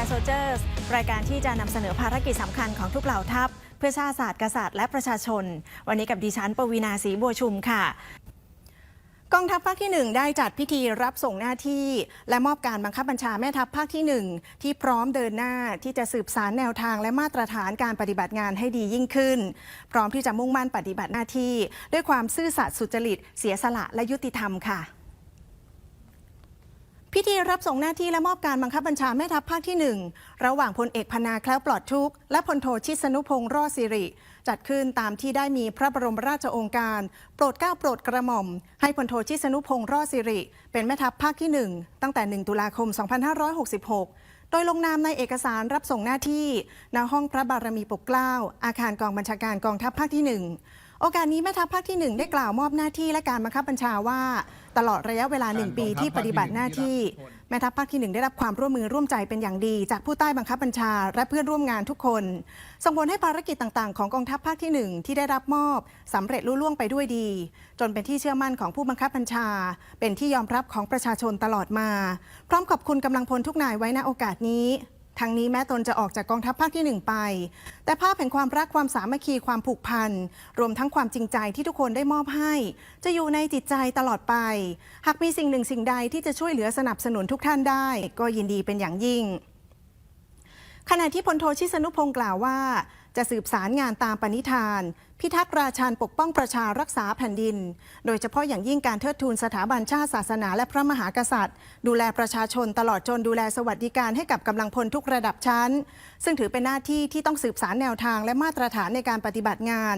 าสู่รายการ Via Soldiers รายการที่จะนำเสนอภารกิจสำคัญของทุกเหล่าทัพ เพื่อชาติศาสตร์กษัตริย์และประชาชน วันนี้กับดิฉันปวีนาศีบัวชุมค่ะกองทัพภาคที่ 1 ได้จัดพิธีรับส่งหน้าที่ และมอบการบังคับบัญชาแม่ทัพภาคที่ 1 ที่พร้อมเดินหน้าที่จะสืบสารแนวทางและมาตรฐานการปฏิบัติงานให้ดียิ่งขึ้น พร้อมที่จะมุ่งมั่นปฏิบัติหน้าที่ ด้วยความซื่อสัตย์สุจริต เสียสละและยุติธรรมค่ะ พิธีรับส่งหน้าที่และมอบการบังคับบัญชาแม่ทัพภาคที่ 1 ระหว่างพลเอกพนาแคล้วปลอดทุกข์และพลโทชิสนุพงษ์รอดสิริ จัดขึ้นตามที่ได้มีพระบรมราชโองการ โปรดเกล้าโปรดกระหม่อม ให้พลโทชิสนุพงษ์รอดสิริ เป็นแม่ทัพภาคที่ 1 ตั้งแต่ 1 ตุลาคม 2566 โดยลงนามในเอกสารรับส่งหน้าที่ณห้องพระบารมีปกเกล้า อาคารกองบัญชาการกองทัพภาคที่ 1 โอกาสนี้แม่ทัพภาคที่ 1 ได้กล่าวมอบหน้าที่และการบังคับบัญชาว่า ตลอดระยะเวลา 1 ปีที่ปฏิบัติหน้าที่ แม่ทัพภาคที่ 1 ได้รับความร่วมมือร่วมใจเป็นอย่างดี จากผู้ใต้บังคับบัญชา และเพื่อนร่วมงานทุกคน ส่งผลให้ภารกิจต่างๆ ของกองทัพภาคที่ 1 ที่ได้รับมอบสำเร็จลุล่วงไปด้วยดี จนเป็นที่เชื่อมั่นของผู้บังคับบัญชา เป็นที่ยอมรับของประชาชนตลอดมา พร้อมขอบคุณกำลังพลทุกนายไว้ณโอกาสนี้ ทั้งนี้แม้ตนจะออกจากกองทัพภาคที่ 1 ไป แต่ภาพแห่งความรักความสามัคคีความผูกพัน รวมทั้งความจริงใจที่ทุกคนได้มอบให้ จะอยู่ในจิตใจตลอดไป หากมีสิ่งหนึ่งสิ่งใดที่จะช่วยเหลือสนับสนุนทุกท่านได้ ก็ยินดีเป็นอย่างยิ่ง ขณะที่พลโทชิสนุพงศ์กล่าวว่า จะสืบสารงานตามปณิธาน พิทักษ์ราชาญปกป้องประชารักษาแผ่นดิน โดยเฉพาะอย่างยิ่งการเทิดทูนสถาบันชาติศาสนาและพระมหากษัตริย์ ดูแลประชาชนตลอดจนดูแลสวัสดิการให้กับกำลังพลทุกระดับชั้น ซึ่งถือเป็นหน้าที่ที่ต้องสืบสารแนวทางและมาตรฐานในการปฏิบัติงาน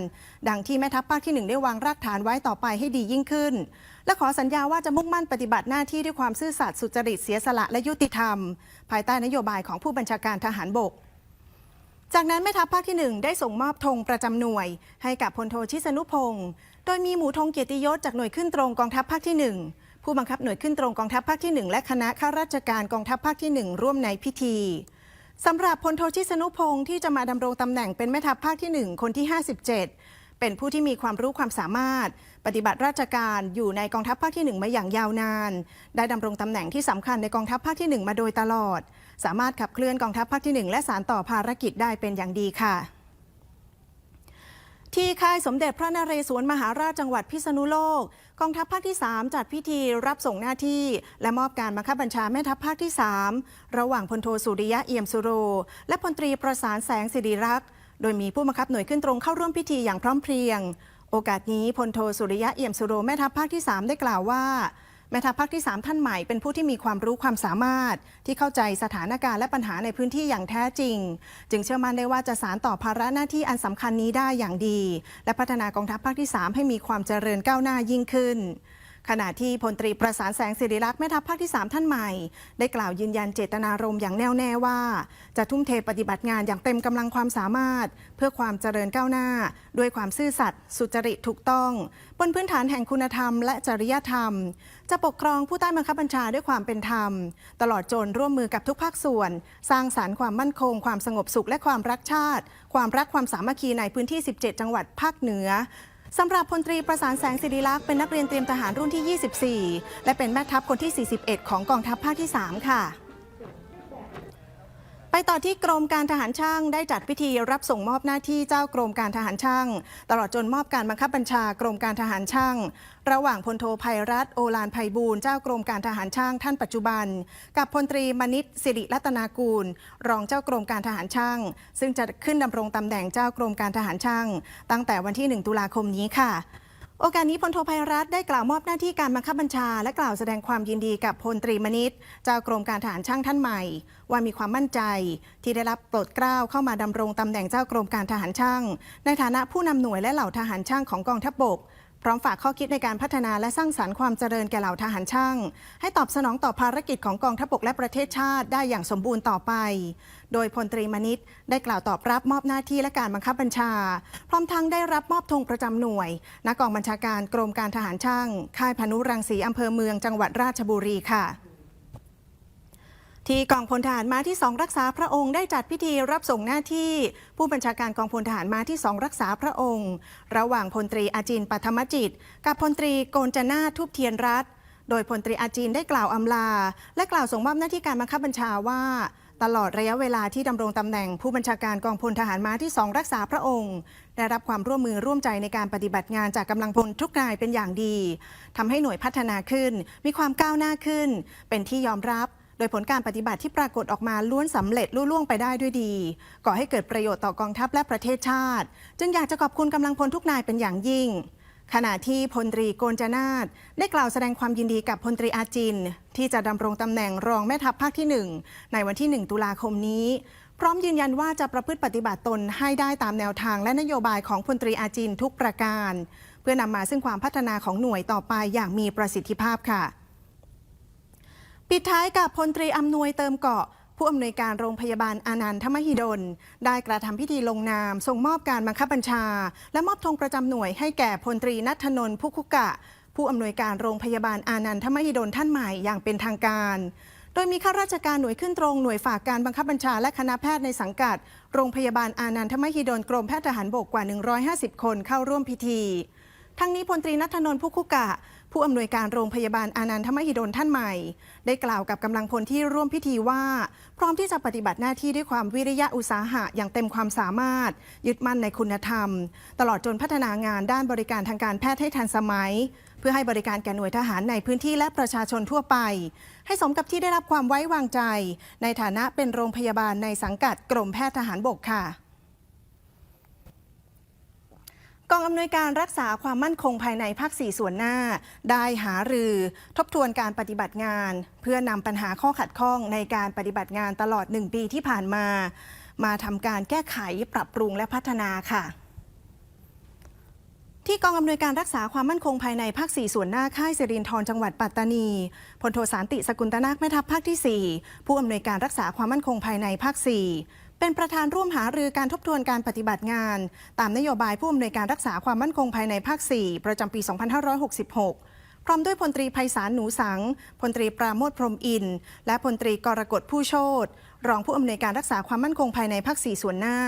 ดังที่แม่ทัพภาคที่หนึ่งได้วางรากฐานไว้ต่อไปให้ดียิ่งขึ้น และขอสัญญาว่าจะมุ่งมั่นปฏิบัติหน้าที่ด้วยความซื่อสัตย์สุจริตเสียสละและยุติธรรม ภายใต้นโยบายของผู้บัญชาการทหารบก จากนั้นแม่ทัพภาคที่ 1 ได้ส่งมอบธงประจำหน่วย ให้กับพลโทชิสนุพงศ์โดยมีหมูธงเกียรติยศจากหน่วยขึ้นตรงกองทัพภาคที่ 1 ผู้บังคับหน่วยขึ้นตรงกองทัพภาคที่ 1 และคณะข้าราชการกองทัพภาคที่ 1 ร่วมในพิธีสำหรับพลโทชิสนุพงศ์ที่จะมาดำรงตำแหน่งเป็นแม่ทัพภาคที่ 1 คนที่ 57 เป็นผู้ที่มีความรู้ความสามารถ ปฏิบัติราชการอยู่ในกองทัพภาคที่ 1 มาอย่างยาวนาน ได้ดำรงตำแหน่งที่สำคัญในกองทัพภาคที่ 1 มาโดยตลอด สามารถขับเคลื่อนกองทัพภาคที่ 1 และสารต่อภารกิจได้เป็นอย่างดีค่ะที่ค่ายสมเด็จพระนเรศวรมหาราชจังหวัดพิษณุโลก กองทัพภาคที่ 3 จัดพิธีรับส่งหน้าที่ และมอบการบังคับบัญชาแม่ทัพภาคที่ 3 ระหว่างพลโทสุริยะเอี่ยมสุโร และพลตรีประสานแสงสิริรักษ์ โดยมีผู้บังคับหน่วยขึ้นตรงเข้าร่วมพิธีอย่างพร้อมเพรียง โอกาสนี้พลโทสุริยะเอี่ยมสุโรแม่ทัพภาคที่ 3 ได้กล่าวว่าแม่ทัพภาคที่ 3 ท่านใหม่เป็นผู้ที่มีความรู้ความสามารถ ที่เข้าใจสถานการณ์และปัญหาในพื้นที่อย่างแท้จริง จึงเชื่อมั่นได้ว่าจะสารต่อภาระหน้าที่อันสำคัญนี้ได้อย่างดี และพัฒนากองทัพภาคที่ 3 ให้มีความเจริญก้าวหน้ายิ่งขึ้น ขณะที่พลตรีประสานแสงสิริรักษ์แม่ทัพภาคที่ 3 ท่านใหม่ ได้กล่าวยืนยันเจตนารมณ์อย่างแน่วแน่ว่า จะทุ่มเทปฏิบัติงานอย่างเต็มกำลังความสามารถ เพื่อความเจริญก้าวหน้า ด้วยความซื่อสัตย์สุจริตถูกต้อง บนพื้นฐานแห่งคุณธรรมและจริยธรรม จะปกครองผู้ใต้บังคับบัญชาด้วยความเป็นธรรม ตลอดจนร่วมมือกับทุกภาคส่วน สร้างสารรค์ความมั่นคง ความสงบสุขและความรักชาติ ความรักความสามัคคีในพื้นที่ 17 จังหวัดภาคเหนือ สำหรับพลตรีประสานแสงสิริลักษ์เป็นนักเรียนเตรียมทหารรุ่นที่ 24 และเป็นแม่ทัพคนที่ 41 ของกองทัพภาคที่ 3 ค่ะ ไปต่อที่กรมการทหารช่างได้จัดพิธีรับส่งมอบหน้าที่เจ้ากรมการทหารช่าง ตลอดจนมอบการบังคับบัญชากรมการทหารช่าง ระหว่างพลโทภัยรัตโอลานไพบูลเจ้ากรมการทหารช่างท่านปัจจุบัน กับพลตรีมณิตสิริรัตนากูล รองเจ้ากรมการทหารช่าง ซึ่งจะขึ้นดำรงตำแหน่งเจ้ากรมการทหารช่าง ตั้งแต่วันที่ 1 ตุลาคมนี้ค่ะ โอกาสนี้พลโทภัยรัตได้กล่าวมอบหน้าที่การบังคับบัญชา และกล่าวแสดงความยินดีกับพลตรีมณิตเจ้ากรมการทหารช่างท่านใหม่ ว่ามีความมั่นใจ ที่ได้รับโปรดเกล้าเข้ามาดำรงตำแหน่งเจ้ากรมการทหารช่าง ในฐานะผู้นำหน่วยและเหล่าทหารช่างของกองทัพบก พร้อมฝากข้อคิดในการพัฒนาและสร้างสรรค์ความเจริญแก่เหล่าทหารช่าง ให้ตอบสนองต่อภารกิจของกองทัพบกและประเทศชาติได้อย่างสมบูรณ์ต่อไป โดยพลตรีมณิตได้กล่าวตอบรับมอบหน้าที่และการบังคับบัญชา พร้อมทั้งได้รับมอบธงประจำหน่วยณกองบัญชาการกรมการทหารช่าง ค่ายพานุรังสีอำเภอเมืองจังหวัดราชบุรีค่ะ ที่กองพลทหารม้าที่2รักษาพระองค์ได้จัดพิธีรับส่งหน้าที่ ผู้บัญชาการกองพลทหารม้าที่2รักษาพระองค์ ระหว่างพลตรีอาจินปัทมจิต กับพลตรีโกนจนาทุบเทียนรัตโดยพลตรีอาจีนได้กล่าวอำลา และกล่าวส่งมอบหน้าที่การบังคับบัญชาว่า ตลอดระยะเวลาที่ดำรงตำแหน่ง ผู้บัญชาการกองพลทหารม้าที่สองรักษาพระองค์ได้รับความร่วมมือร่วมใจในการปฏิบัติงานจากกำลังพลทุกนายเป็นอย่างดีทำให้หน่วยพัฒนาขึ้น มีความก้าวหน้าขึ้น เป็นที่ยอมรับ ดยผลการปฏิบัติที่ปรากฏออกมาล้วนสำเร็จลุล่วงไปได้ด้วยดี ก่อให้เกิดประโยชน์ต่อกองทัพและประเทศชาติ จึงอยากจะขอบคุณกำลังพลทุกนายเป็นอย่างยิ่ง ขณะที่พลตรีโกนจนาตได้กล่าวแสดงความยินดีกับพลตรีอาจิน ที่จะดำรงตำแหน่งรองแม่ทัพภาคที่ 1 ในวันที่ 1 ตุลาคมนี้พร้อมยืนยันว่าจะประพฤติปฏิบัติตนให้ได้ตามแนวทางและนโยบายของพลตรีอาจินทุกประการ เพื่อนำมาซึ่งความพัฒนาของหน่วยต่อไปอย่างมีประสิทธิภาพค่ะ ปิดท้ายกับพลตรีอำนวยเติมเกาะ ผู้อำนวยการโรงพยาบาลอานันทมหิดล ได้กระทำพิธีลงนาม ส่งมอบการบังคับบัญชา และมอบธงประจำหน่วยให้แก่พลตรีนัทนนท์พุคุกะ ผู้อำนวยการโรงพยาบาลอานันทมหิดลท่านใหม่อย่างเป็นทางการ โดยมีข้าราชการหน่วยขึ้นตรงหน่วยฝากการบังคับบัญชาและคณะแพทย์ในสังกัด โรงพยาบาลอานันทมหิดลกรมแพทย์ทหารบกกว่า 150 คนเข้าร่วมพิธี ทั้งนี้พลตรีนัทนนท์พุคุกะ ผู้อำนวยการโรงพยาบาลอานันทมหิดลท่านใหม่ ได้กล่าวกับกำลังพลที่ร่วมพิธีว่า พร้อมที่จะปฏิบัติหน้าที่ด้วยความวิริยะอุตสาหะอย่างเต็มความสามารถ ยึดมั่นในคุณธรรม ตลอดจนพัฒนางานด้านบริการทางการแพทย์ให้ทันสมัย เพื่อให้บริการแก่หน่วยทหารในพื้นที่และประชาชนทั่วไป ให้สมกับที่ได้รับความไว้วางใจ ในฐานะเป็นโรงพยาบาลในสังกัดกรมแพทย์ทหารบกค่ะ กองอำนวยการรักษาความมั่นคงภายในภาค 4 ส่วนหน้า ได้หารือ ทบทวนการปฏิบัติงาน เพื่อนำปัญหาข้อขัดข้องในการปฏิบัติงานตลอด 1 ปีที่ผ่านมา มาทำการแก้ไขปรับปรุงและพัฒนาค่ะที่กองอำนวยการรักษาความมั่นคงภายในภาค 4 ส่วนหน้าค่ายสิรินทรจังหวัดปัตตานีพลโทสารติสกุลตนาคแม่ทัพภาคที่ 4 ผู้อำนวยการรักษาความมั่นคงภายในภาค 4 เป็นประธานร่วมหารือการทบทวนการปฏิบัติงาน ตามนโยบายผู้อำนวยการรักษาความมั่นคงภายในภาค 4 ประจำปี 2566 พร้อมด้วยพลตรีไพศาลหนูสัง พลตรีปราโมทพรมอิน และพลตรีกรกฎผู้โชตรองผู้อำนวยการรักษาความมั่นคงภายในภาค 4 ส่วนหน้า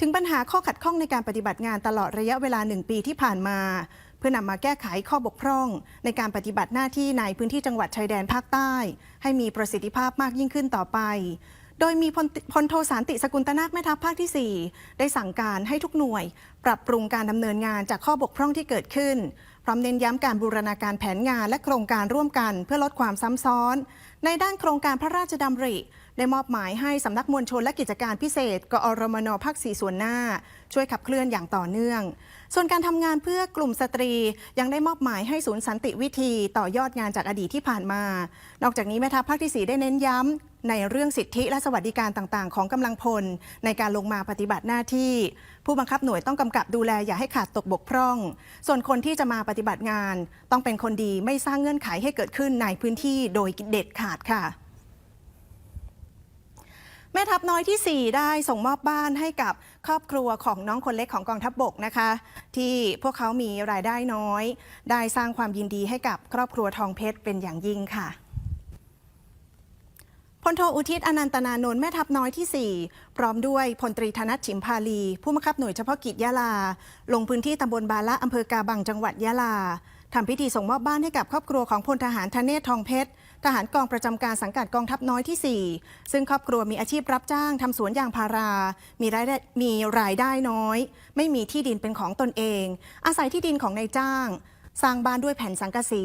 ถึงปัญหาข้อขัดข้องในการปฏิบัติงานตลอดระยะเวลา1ปีที่ผ่านมา เพื่อนำมาแก้ไขข้อบกพร่อง ในการปฏิบัติหน้าที่ในพื้นที่จังหวัดชายแดนภาคใต้ ให้มีประสิทธิภาพมากยิ่งขึ้นต่อไป โดยมีพลพลโทสารติสกุลตนาคแม่ทัพภาคที่ 4 ได้สั่งการให้ทุกหน่วย ปรับปรุงการดำเนินงานจากข้อบกพร่องที่เกิดขึ้น พร้อมเน้นย้ำการบูรณาการแผนงานและโครงการร่วมกันเพื่อลดความซ้ำซ้อน ในด้านโครงการพระราชดำริ ได้มอบหมายให้สำนักมวลชนและกิจการพิเศษ กอรมนภาค4ส่วนหน้า ช่วยขับเคลื่อนอย่างต่อเนื่อง ส่วนการทำงานเพื่อกลุ่มสตรี ยังได้มอบหมายให้ศูนย์สันติวิธีต่อยอดงานจากอดีตที่ผ่านมา นอกจากนี้แม่ทัพภาคที่ 4 ได้เน้นย้ำในเรื่องสิทธิและสวัสดิการต่างๆ ของกำลังพล ในการลงมาปฏิบัติหน้าที่ ผู้บังคับหน่วยต้องกำกับดูแลอย่าให้ขาดตกบกพร่อง ส่วนคนที่จะมาปฏิบัติงาน ต้องเป็นคนดีไม่สร้างเงื่อนไขให้เกิดขึ้นในพื้นที่โดยเด็ดขาดค่ะแม่ทัพน้อยที่ 4 ได้ส่งมอบบ้านให้กับ ครอบครัวของน้องคนเล็กของกองทัพบบกนะคะ ที่พวกเขามีรายได้น้อย ได้สร้างความยินดีให้กับครอบครัวทองเพชรเป็นอย่างยิ่งค่ะพลโทอุทิศอนันตนานนท์แม่ทัพน้อยที่ 4 พร้อมด้วยพลตรีธนัทฉิมพาลี ผู้บังคับหน่วยเฉพาะกิจยะลา ลงพื้นที่ตำบลบาละอำเภอกาบังจังหวัดยะลาทำพิธีส่งมอบบ้านให้กับครอบครัวของพลทหารธเนศทองเพชร ทหารกองประจำการสังกัดกองทัพน้อยที่ 4 ซึ่งครอบครัวมีอาชีพรับจ้างทำสวนยางพารา มีรายได้มีรายได้น้อย ไม่มีที่ดินเป็นของตนเอง อาศัยที่ดินของนายจ้าง สร้างบ้านด้วยแผ่นสังกะสี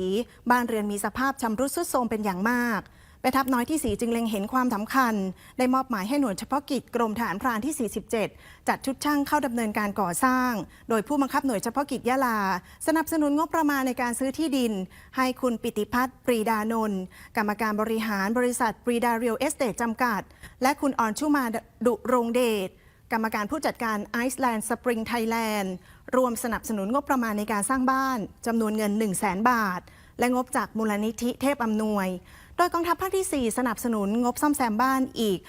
บ้านเรือนมีสภาพชำรุดทรุดโทรมเป็นอย่างมาก แม่ทัพน้อยที่ 4 จึงเล็งเห็นความสำคัญ ได้มอบหมายให้หน่วยเฉพาะกิจกรมฐานพรานที่ 47 จัดชุดช่างเข้าดำเนินการก่อสร้าง โดยผู้บังคับหน่วยเฉพาะกิจยะลา สนับสนุนงบประมาณในการซื้อที่ดิน ให้คุณปิติพัฒน์ปรีดานนท์กรรมการบริหารบริษัทปรีดาเรียลเอสเตทจำกัด และคุณออนชุมาดุรงเดชกรรมการผู้จัดการไอซ์แลนด์สปริงไทยแลนด์รวมสนับสนุนงบประมาณในการสร้างบ้านจำนวนเงิน 1 0 0 0 0แบาท และงบจากมูลนิธิเทพอำนวย โดยกองทัพภาคที่ 4 สนับสนุนงบซ่อมแซมบ้านอีก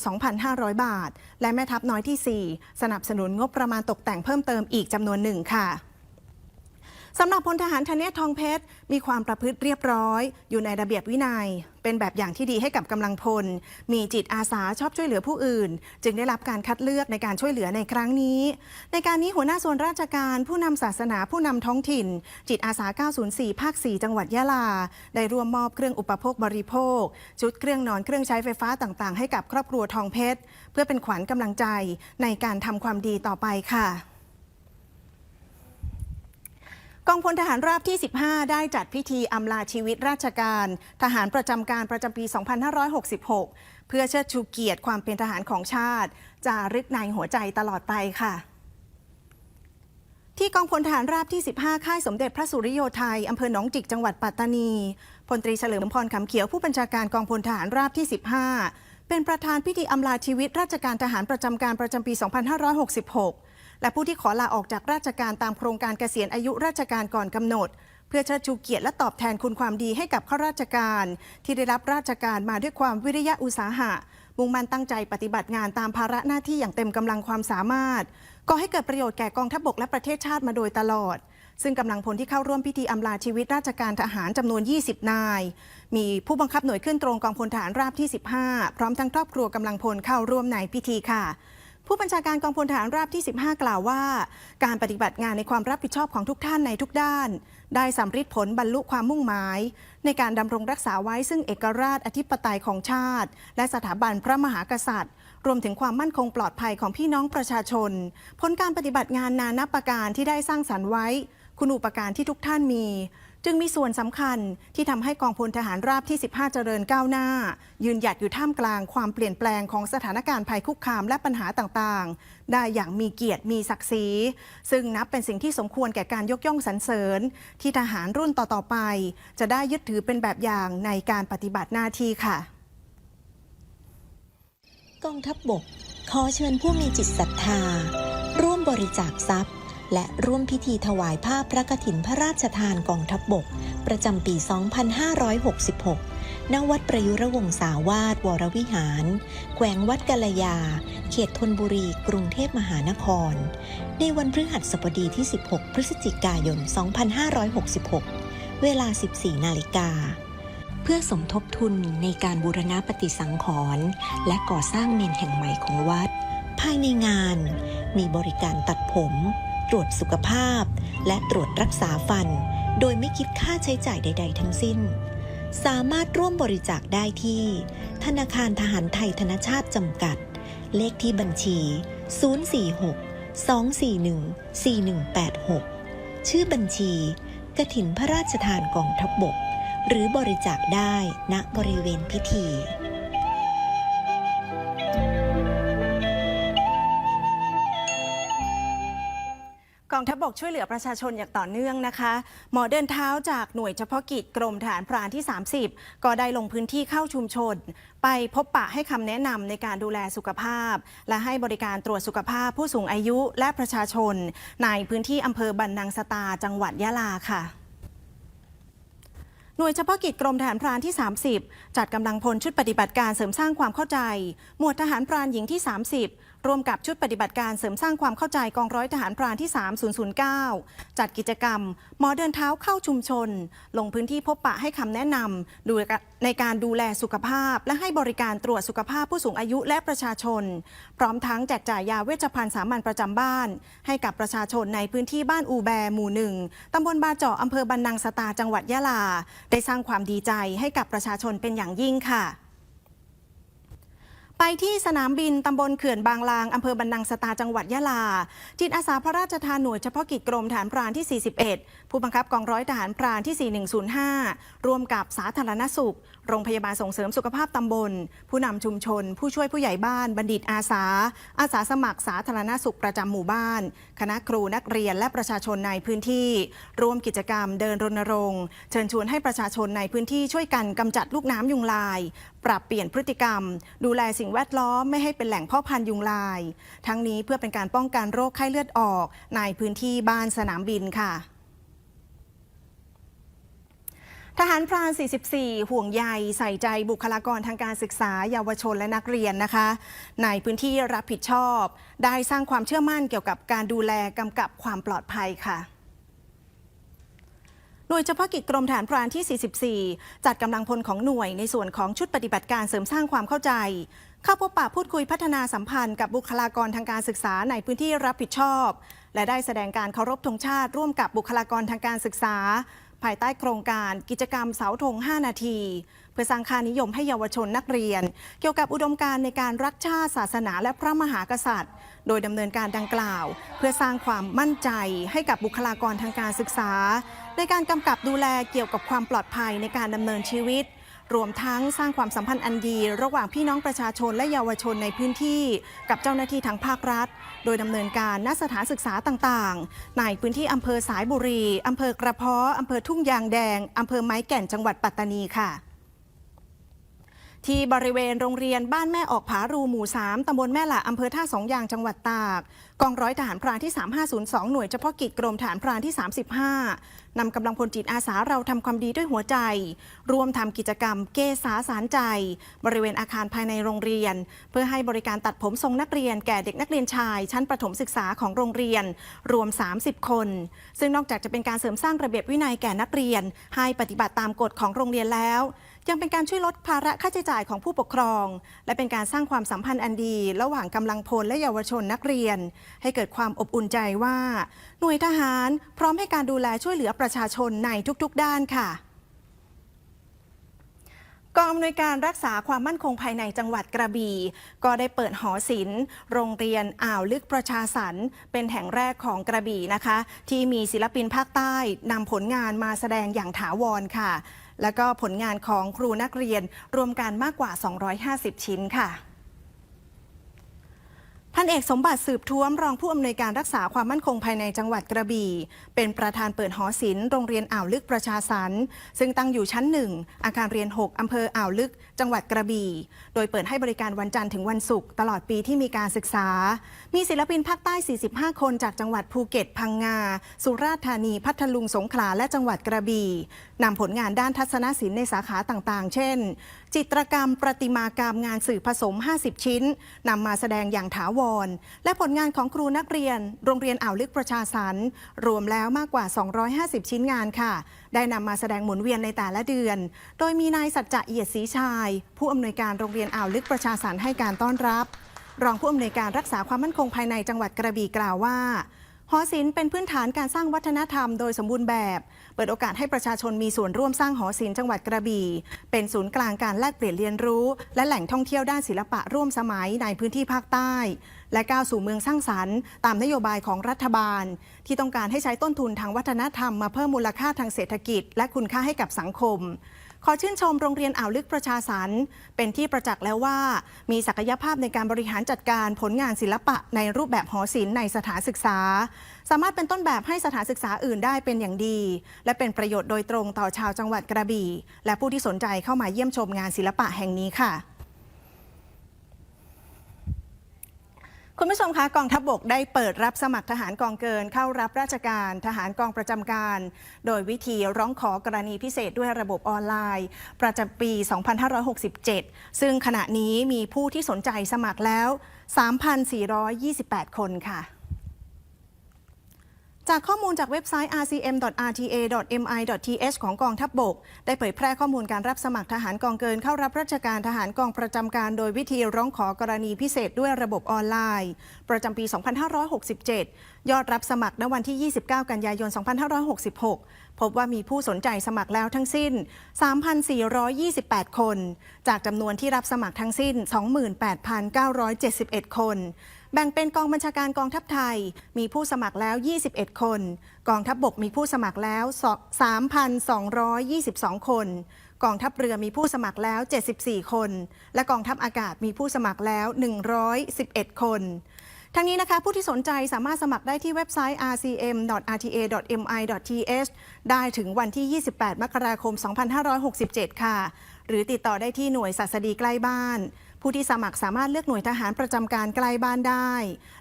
22,500 บาท และแม่ทัพน้อยที่ 4 สนับสนุนงบประมาณตกแต่งเพิ่มเติมอีกจำนวนหนึ่งค่ะ สำหรับพลทหารธเนศทองเพชร มีความประพฤติเรียบร้อย อยู่ในระเบียบวินัย เป็นแบบอย่างที่ดีให้กับกำลังพล มีจิตอาสาชอบช่วยเหลือผู้อื่น จึงได้รับการคัดเลือกในการช่วยเหลือในครั้งนี้ ในการนี้หัวหน้าส่วนราชการผู้นำศาสนาผู้นำท้องถิ่น จิตอาสา 904 ภาค 4 จังหวัดยะลา ได้ร่วมมอบเครื่องอุปโภคบริโภค ชุดเครื่องนอนเครื่องใช้ไฟฟ้าต่างๆ ให้กับครอบครัวทองเพชร เพื่อเป็นขวัญกำลังใจในการทำความดีต่อไปค่ะ กองพลทหารราบที่ 15 ได้จัดพิธีอำลาชีวิตราชการ ทหารประจำการประจำปี 2566 เพื่อเชิดชูเกียรติความเป็นทหารของชาติ จารึกในหัวใจตลอดไปค่ะ ที่กองพลทหารราบที่ 15 ค่ายสมเด็จพระสุริโยไทยอำเภอหนองจิกจังหวัดปัตตานี พลตรีเฉลิมพรคำเขียวผู้บัญชาการกองพลทหารราบที่ 15 เป็นประธานพิธีอำลาชีวิตราชการทหารประจำการประจำปี 2566 และผู้ที่ขอลาออกจากราชการตามโครงการเกษียณอายุราชการก่อนกำหนด เพื่อเชิดชูเกียรติและตอบแทนคุณความดีให้กับข้าราชการ ที่ได้รับราชการมาด้วยความวิริยะอุตสาหะ มุ่งมั่นตั้งใจปฏิบัติงานตามภาระหน้าที่อย่างเต็มกำลังความสามารถก่อให้เกิดประโยชน์แก่กองทัพบกและประเทศชาติมาโดยตลอดซึ่งกำลังพลที่เข้าร่วมพิธีอำลาชีวิตราชการทหารจำนวน 20 นาย มีผู้บังคับหน่วยขึ้นตรงกองพลทหารราบที่ 15 พร้อมทั้งครอบครัวกำลังพลเข้าร่วมในพิธีค่ะ ผู้บัญชาการกองพลทหารราบที่ 15 กล่าวว่า การปฏิบัติงานในความรับผิดชอบของทุกท่านในทุกด้าน ได้สำฤทธิ์ผลบรรลุความมุ่งหมาย ในการดำรงรักษาไว้ซึ่งเอกราชอธิปไตยของชาติ และสถาบันพระมหากษัตริย์ รวมถึงความมั่นคงปลอดภัยของพี่น้องประชาชน ผลการปฏิบัติงานนานับประการที่ได้สร้างสรรค์ไว้ คุณอุปการที่ทุกท่านมี จึงมีส่วนสำคัญที่ทำให้กองพลทหารราบที่ 15 เจริญก้าวหน้า ยืนหยัดอยู่ท่ามกลางความเปลี่ยนแปลงของสถานการณ์ภัยคุกคามและปัญหาต่างๆ ได้อย่างมีเกียรติมีศักดิ์ศรี ซึ่งนับเป็นสิ่งที่สมควรแก่การยกย่องสรรเสริญ ที่ทหารรุ่นต่อๆไป จะได้ยึดถือเป็นแบบอย่างในการปฏิบัติหน้าที่ค่ะ กองทัพบบกขอเชิญผู้มีจิตศรัทธา ร่วมบริจาคทรัพย์ และร่วมพิธีถวายผ้าพระกฐินพระราชทานกองทัพบบก ประจำปี 2566 ณ วัดประยุรวงศาวาสวรวิหาร แขวงวัดกาลยา เขตธนบุรี กรุงเทพมหานคร ในวันพฤหัสบดีที่ 16 พฤศจิกายน 2566 เวลา 14 นาฬิกาเพื่อสมทบทุนในการบูรณะปฏิสังขรณ์และก่อสร้างเมนแห่งใหม่ของวัด ภายในงานมีบริการตัดผม ตรวจสุขภาพ และตรวจรักษาฟัน โดยไม่คิดค่าใช้จ่ายใด ๆ ทั้งสิ้น สามารถร่วมบริจาคได้ที่ ธนาคารทหารไทยธนชาติจำกัด เลขที่บัญชี 046 241 4186 ชื่อบัญชีกฐินพระราชทานกองทัพบบก หรือบริจาคได้ณบริเวณพิธี กองทัพบกช่วยเหลือประชาชนอย่างต่อเนื่องนะคะ หมอเดินเท้าจากหน่วยเฉพาะกิจกรมทหารพรานที่ 30 ก็ได้ลงพื้นที่เข้าชุมชน ไปพบปะให้คำแนะนำในการดูแลสุขภาพ และให้บริการตรวจสุขภาพผู้สูงอายุและประชาชน ในพื้นที่อำเภอบันนังสตาจังหวัดยะลาค่ะหน่วยเฉพาะกิจกรมทหารพรานที่ 30 จัดกำลังพลชุดปฏิบัติการเสริมสร้างความเข้าใจ หมวดทหารพรานหญิงที่ 30 ร่วมกับชุดปฏิบัติการเสริมสร้างความเข้าใจกองร้อยทหารพรานที่ 3009 จัดกิจกรรม หมอเดินเท้าเข้าชุมชน ลงพื้นที่พบปะให้คำแนะนำดูในการดูแลสุขภาพ และให้บริการตรวจสุขภาพผู้สูงอายุและประชาชน พร้อมทั้งแจกจ่ายยาเวชภัณฑ์สามัญประจำบ้าน ให้กับประชาชนในพื้นที่บ้านอูแบหมู่หนึ่งตำบลบาเจาะอำเภอบันนังสตาจังหวัดยะลา ได้สร้างความดีใจให้กับประชาชนเป็นอย่างยิ่งค่ะ ไปที่สนามบินตำบลเขื่อนบางลางอำเภอบันนังสตาจังหวัดยะลา จิตอาสาพระราชทานหน่วยเฉพาะกิจกรมฐานพรานที่ 41 ผู้บังคับกองร้อยทหารพรานที่ 4105 ร่วมกับสาธารณสุข โรงพยาบาลส่งเสริมสุขภาพตำบล ผู้นำชุมชน ผู้ช่วยผู้ใหญ่บ้าน บัณฑิตอาสา อาสาสมัครสาธารณสุขประจำหมู่บ้าน คณะครูนักเรียนและประชาชนในพื้นที่ ร่วมกิจกรรมเดินรณรงค์ เชิญชวนให้ประชาชนในพื้นที่ช่วยกันกำจัดลูกน้ำยุงลาย ปรับเปลี่ยนพฤติกรรม ดูแลสิ่งแวดล้อมไม่ให้เป็นแหล่งพ่อพันธุ์ยุงลาย ทั้งนี้เพื่อเป็นการป้องกันโรคไข้เลือดออก ในพื้นที่บ้านสนามบินค่ะ ทหารพราน 44 ห่วงใยใส่ใจบุคลากรทางการศึกษาเยาวชนและนักเรียนนะคะ ในพื้นที่รับผิดชอบ ได้สร้างความเชื่อมั่นเกี่ยวกับการดูแลกำกับความปลอดภัยค่ะโดยเฉพาะกิจกรมฐานพรานที่ 44 จัดกำลังพลของหน่วยในส่วนของชุดปฏิบัติการเสริมสร้างความเข้าใจ เข้าพบปะพูดคุยพัฒนาสัมพันธ์กับบุคลากรทางการศึกษาในพื้นที่รับผิดชอบ และได้แสดงการเคารพธงชาติร่วมกับบุคลากรทางการศึกษา ภายใต้โครงการกิจกรรมเสาธง 5 นาที เพื่อสร้างค่านิยมให้เยาวชนนักเรียน เกี่ยวกับอุดมการณ์ในการรักชาติศาสนาและพระมหากษัตริย์ โดยดำเนินการดังกล่าว เพื่อสร้างความมั่นใจให้กับบุคลากรทางการศึกษา ในการกำกับดูแลเกี่ยวกับความปลอดภัยในการดำเนินชีวิต รวมทั้งสร้างความสัมพันธ์อันดี ระหว่างพี่น้องประชาชนและเยาวชนในพื้นที่ กับเจ้าหน้าที่ทางภาครัฐ โดยดำเนินการณสถานศึกษาต่างๆ ในพื้นที่อำเภอสายบุรีอำเภอกระเพาะอำเภอทุ่งยางแดงอำเภอไม้แก่นจังหวัดปัตตานีค่ะ ที่บริเวณโรงเรียนบ้านแม่ออกผารูหมู่ 3 ตำบลแม่หละอำเภอท่าสองยางจังหวัดตาก กองร้อยทหารพรานที่ 3502 หน่วยเฉพาะกิจกรมทหารพรานที่ 35 นำกำลังพลจิตอาสาเราทำความดีด้วยหัวใจ ร่วมทำกิจกรรมเกษาสารใจ บริเวณอาคารภายในโรงเรียน เพื่อให้บริการตัดผมทรงนักเรียนแก่เด็กนักเรียนชาย ชั้นประถมศึกษาของโรงเรียน รวม 30 คน ซึ่งนอกจากจะเป็นการเสริมสร้างระเบียบวินัยแก่นักเรียน ให้ปฏิบัติตามกฎของโรงเรียนแล้ว ยังเป็นการช่วยลดภาระค่าใช้จ่ายของผู้ปกครอง และเป็นการสร้างความสัมพันธ์อันดี ระหว่างกำลังพลและเยาวชนนักเรียน ให้เกิดความอบอุ่นใจว่า หน่วยทหารพร้อมให้การดูแลช่วยเหลือประชาชนในทุกๆ ด้านค่ะกองอำนวยการรักษาความมั่นคงภายในจังหวัดกระบี่ก็ได้เปิดหอศิลป์โรงเรียนอ่าวลึกประชาสรรค์เป็นแห่งแรกของกระบี่นะคะ ที่มีศิลปินภาคใต้นำผลงานมาแสดงอย่างถาวรค่ะ และก็ผลงานของครูนักเรียนรวมกันมากกว่า 250 ชิ้นค่ะ พันเอกสมบัติสืบท้วมรองผู้อำนวยการรักษาความมั่นคงภายในจังหวัดกระบี่ เป็นประธานเปิดหอศิลป์โรงเรียนอ่าวลึกประชาสรรค์ซึ่งตั้งอยู่ชั้นหนึ่งอาคารเรียน 6 อำเภออ่าวลึก จังหวัดกระบี่ โดยเปิดให้บริการวันจันทร์ถึงวันศุกร์ตลอดปีที่มีการศึกษา มีศิลปินภาคใต้ 45 คนจากจังหวัดภูเก็ต พังงา สุราษฎร์ธานี พัทลุง สงขลา และจังหวัดกระบี่นำผลงานด้านทัศนศิลป์ในสาขาต่างๆ เช่น จิตรกรรม ประติมากรรมงานสื่อผสม 50 ชิ้นนำมาแสดงอย่างถาวร และผลงานของครูนักเรียน โรงเรียนอ่าวลึกประชาสรรค์รวมแล้วมากกว่า 250 ชิ้นงานค่ะ ได้นำมาแสดงหมุนเวียนในแต่ละเดือน โดยมีนายสัจจะเอียดศรีชาย ผู้อำนวยการโรงเรียนอ่าวลึกประชาสรรค์ให้การต้อนรับ รองผู้อำนวยการรักษาความมั่นคงภายในจังหวัดกระบี่กล่าวว่า หอศิลป์เป็นพื้นฐานการสร้างวัฒนธรรมโดยสมบูรณ์แบบ เปิดโอกาสให้ประชาชนมีส่วนร่วมสร้างหอศิลป์จังหวัดกระบี่ เป็นศูนย์กลางการแลกเปลี่ยนเรียนรู้ และแหล่งท่องเที่ยวด้านศิลปะร่วมสมัยในพื้นที่ภาคใต้ และก้าวสู่เมืองสร้างสรรค์ ตามนโยบายของรัฐบาล ที่ต้องการให้ใช้ต้นทุนทางวัฒนธรรมมาเพิ่มมูลค่าทางเศรษฐกิจ และคุณค่าให้กับสังคม ขอชื่นชมโรงเรียนอ่าวลึกประชาสรรค์เป็นที่ประจักษ์แล้วว่า มีศักยภาพในการบริหารจัดการผลงานศิลปะในรูปแบบหอศิลป์ในสถานศึกษา สามารถเป็นต้นแบบให้สถานศึกษาอื่นได้เป็นอย่างดี และเป็นประโยชน์โดยตรงต่อชาวจังหวัดกระบี่ และผู้ที่สนใจเข้ามาเยี่ยมชมงานศิลปะแห่งนี้ค่ะ คุณผู้ชมคะกองทัพบบกได้เปิดรับสมัครทหารกองเกินเข้ารับราชการทหารกองประจำการ โดยวิธีร้องขอกรณีพิเศษด้วยระบบออนไลน์ ประจำปี 2567 ซึ่งขณะนี้มีผู้ที่สนใจสมัครแล้ว 3,428 คนค่ะ จากข้อมูลจากเว็บไซต์ rcm.rta.mi.th ของกองทัพบบก ได้เผยแพร่ข้อมูลการรับสมัครทหารกองเกินเข้ารับราชการทหารกองประจำการโดยวิธีร้องขอกรณีพิเศษด้วยระบบออนไลน์ ประจำปี 2567 ยอดรับสมัครณวันที่ 29 กันยายน 2566 พบว่ามีผู้สนใจสมัครแล้วทั้งสิ้น 3,428 คน จากจำนวนที่รับสมัครทั้งสิ้น 28,971 คน แบ่งเป็นกองบัญชาการกองทัพไทย มีผู้สมัครแล้ว 21 คน กองทัพบบกมีผู้สมัครแล้ว 3,222 คน กองทัพเรือมีผู้สมัครแล้ว 74 คน และกองทัพอากาศมีผู้สมัครแล้ว 111 คนทั้งนี้นะคะผู้ที่สนใจสามารถสมัครได้ที่เว็บไซต์ rcm.rta.mi.th ได้ถึงวันที่ 28 มกราคม 2567 ค่ะ หรือติดต่อได้ที่หน่วยสัสดีใกล้บ้าน ผู้ที่สมัครสามารถเลือกหน่วยทหารประจำการใกล้บ้านได้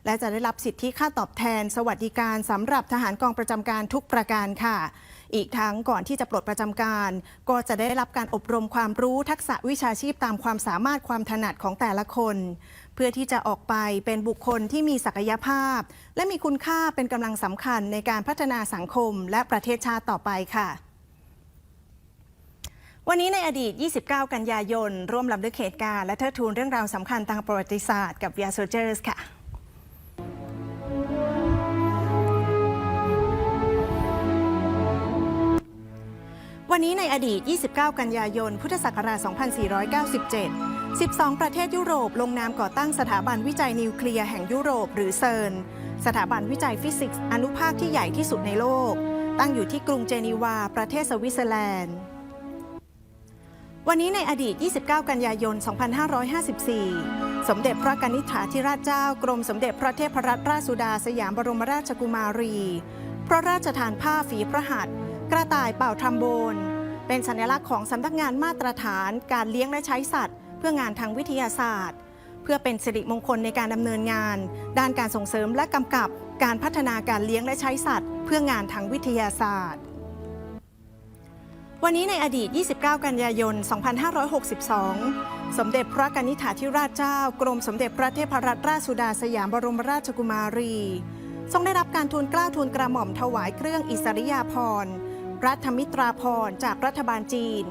และจะได้รับสิทธิค่าตอบแทน สวัสดิการสำหรับทหารกองประจำการทุกประการค่ะ อีกทั้งก่อนที่จะปลดประจำการ ก็จะได้รับการอบรมความรู้ทักษะวิชาชีพตามความสามารถความถนัดของแต่ละคน เพื่อที่จะออกไปเป็นบุคคลที่มีศักยภาพ และมีคุณค่าเป็นกำลังสำคัญในการพัฒนาสังคมและประเทศชาติต่อไปค่ะ วันนี้ในอดีต 29 กันยายน ร่วมลำลึกเหตุการณ์และเทิดทูนเรื่องราวสำคัญทางประวัติศาสตร์กับ Via Soldiers ค่ะวันนี้ในอดีต 29 กันยายน พุทธศักราช 2497 12 ประเทศยุโรปลงนามก่อตั้งสถาบันวิจัยนิวเคลียร์แห่งยุโรป หรือเซิร์น สถาบันวิจัยฟิสิกส์อนุภาคที่ใหญ่ที่สุดในโลก ตั้งอยู่ที่กรุงเจนีวา ประเทศสวิตเซอร์แลนด์ วันนี้ในอดีต 29 กันยายน 2554 สมเด็จพระกนิษฐาธิราชเจ้ากรมสมเด็จพระเทพรัตนราชสุดาสยามบรมราชกุมารี พระราชทานผ้าฝีพระหัตถ์กระต่ายเป่าทรมโบน เป็นสัญลักษณ์ของสำนักงานมาตรฐานการเลี้ยงและใช้สัตว์ เพื่องานทางวิทยาศาสตร์ เพื่อเป็นสิริมงคลในการดำเนินงาน ด้านการส่งเสริมและกำกับการพัฒนาการเลี้ยงและใช้สัตว์ เพื่องานทางวิทยาศาสตร์ วันนี้ในอดีต 29 กันยายน 2562 สมเด็จพระกนิษฐาธิราชเจ้า กรมสมเด็จพระเทพรัตนราชสุดาสยามบรมราชกุมารี ทรงได้รับการทูลเกล้าทูลกระหม่อมถวายเครื่องอิสริยาภรณ์รัฐมิตราภรณ์จากรัฐบาลจีน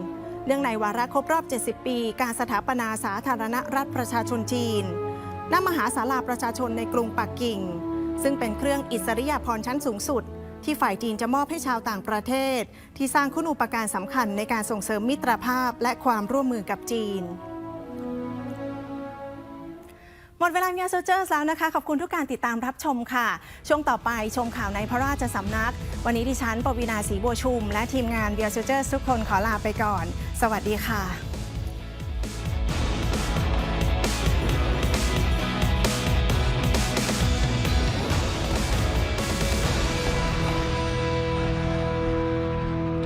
เนื่องในวาระครบรอบ 70 ปี การสถาปนาสาธารณรัฐประชาชนจีน ณ มหาศาลาประชาชนในกรุงปักกิ่ง ซึ่งเป็นเครื่องอิสริยาภรณ์ชั้นสูงสุด ที่ฝ่ายจีนจะมอบให้ชาวต่างประเทศ ที่สร้างคุณูปการสำคัญในการส่งเสริมมิตรภาพและความร่วมมือกับจีนหมดเวลาเมียโซเจอร์แล้วนะคะ ขอบคุณทุกการติดตามรับชมค่ะ ช่วงต่อไปชมข่าวในพระราชสำนัก วันนี้ดิฉันปวีนาศรีบัวชุม และทีมงานเบียโซเจอร์ทุกคนขอลาไปก่อน สวัสดีค่ะ